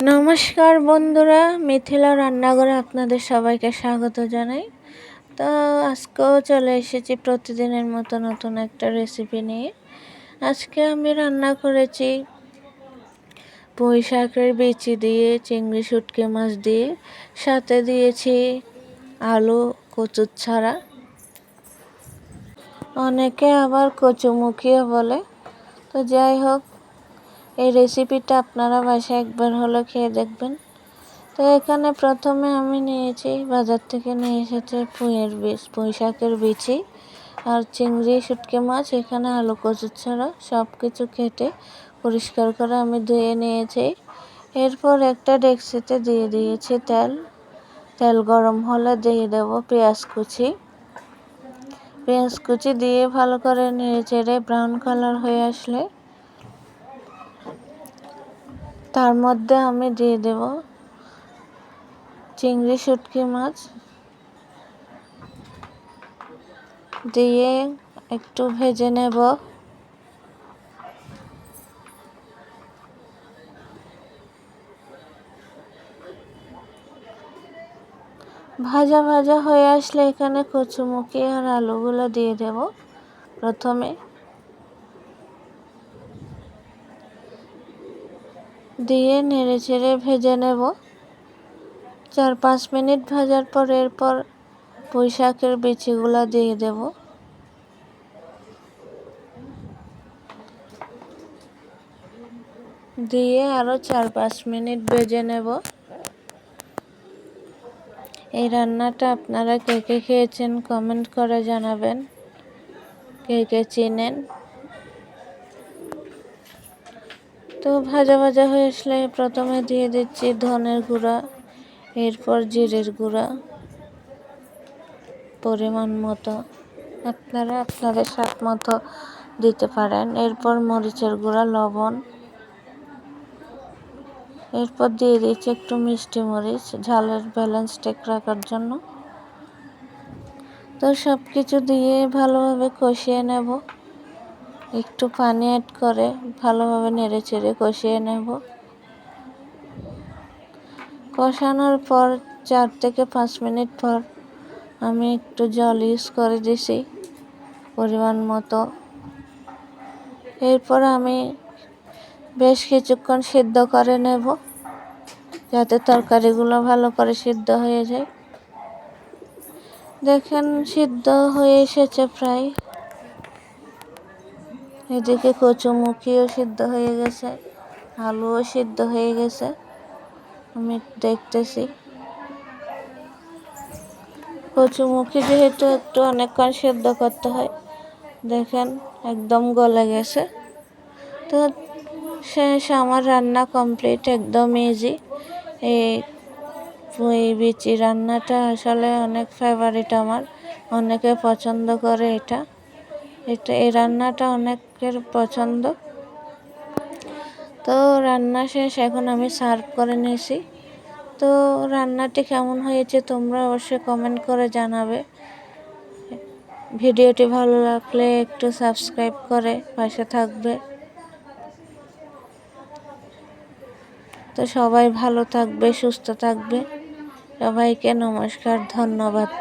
নমস্কার বন্ধুরা, মিথিলা রান্নাঘরে আপনাদের সবাইকে স্বাগত জানাই। তো আজকেও চলে এসেছি প্রতিদিনের মতো নতুন একটা রেসিপি নিয়ে। আজকে আমি রান্না করেছি পুঁই শাকের বিচি দিয়ে, চিংড়ি, শুটকি মাছ দিয়ে, সাথে দিয়েছি আলু, কচুর ছাড়া। অনেকে আবার কচুমুখিও বলে। তো যাই হোক এই রেসিপিটা আপনারা বাসায় একবার হলো খেয়ে দেখবেন। তো এখানে প্রথমে আমি নিয়েছি, বাজার থেকে নিয়ে এসেছে পুঁয়ের বীজ, পুঁই শাকের বিচি আর চিংড়ি, শুটকি মাছ, এখানে আলু কচুর ছাড়া সব কিছু কেটে পরিষ্কার করে আমি ধুয়ে নিয়েছি। এরপর একটা ডেক্সিতে দিয়ে দিয়েছি তেল। তেল গরম হলে দিয়ে দেব পেঁয়াজ কুচি। পেঁয়াজ কুচি দিয়ে ভালো করে নেড়ে চেড়ে ব্রাউন কালার হয়ে আসলে তার মধ্যে আমি দিয়ে দেব চিংড়ি শুটকি মাছ। দিয়ে একটু ভেজে নেব। ভাজা ভাজা হয়ে আসলে এখানে কচুমুখি আর আলুগুলো দিয়ে দেব প্রথমে। দিয়ে নেড়ে চেড়ে ভেজে নেব। চার পাঁচ মিনিট ভাজার পর এরপর পুঁই শাকের বিচিগুলো দিয়ে দেব। দিয়ে আরও চার পাঁচ মিনিট ভেজে নেব। এই রান্নাটা আপনারা কে কে খেয়েছেন কমেন্ট করে জানাবেন। কে কে চিনেন? তো ভাজা ভাজা হয়ে আসলে প্রথমে দিয়ে দিচ্ছি ধনের গুঁড়া, এরপর জিরের গুঁড়া। পরিমাণ মতো। আপনারা আপনাদের স্বাদ মতো দিতে পারেন। এরপর মরিচের গুঁড়া, লবণ। এরপর দিয়ে দিচ্ছি একটু মিষ্টি মরিচ, ঝালের ব্যালেন্স ঠিক রাখার জন্য। তো সব কিছু দিয়ে ভালোভাবে কষিয়ে নেব। একটু পানি অ্যাড করে ভালোভাবে নেড়ে চেড়ে কষিয়ে নেব। কষানোর পর চার থেকে পাঁচ মিনিট পর আমি একটু জল ইউজ করে দিছি পরিমাণ মতো। এরপর আমি বেশ কিছুক্ষণ সিদ্ধ করে নেব যাতে তরকারিগুলো ভালো করে সিদ্ধ হয়ে যায়। দেখেন সিদ্ধ হয়ে এসেছে প্রায়। এদিকে কচুমুখিও সিদ্ধ হয়ে গেছে, আলুও সিদ্ধ হয়ে গেছে। আমি দেখতেছি। কচুমুখি যেহেতু একটু অনেকক্ষণ সিদ্ধ করতে হয়, দেখেন একদম গলে গেছে। তো শেষ আমার রান্না কমপ্লিট, একদম ইজি এই পুঁই বিচি রান্নাটা আসলে অনেক ফেভারিট আমার, অনেকে পছন্দ করে এটা। এটা, এই রান্নাটা অনেকের পছন্দ। তো রান্না শেষ, এখন আমি সার্ভ করে নিয়েছি। তো রান্নাটি কেমন হয়েছে তোমরা অবশ্যই কমেন্ট করে জানাবে। ভিডিওটি ভালো লাগলে একটু সাবস্ক্রাইব করে পাশে থাকবে। তো সবাই ভালো থাকবে, সুস্থ থাকবে। সবাইকে নমস্কার, ধন্যবাদ।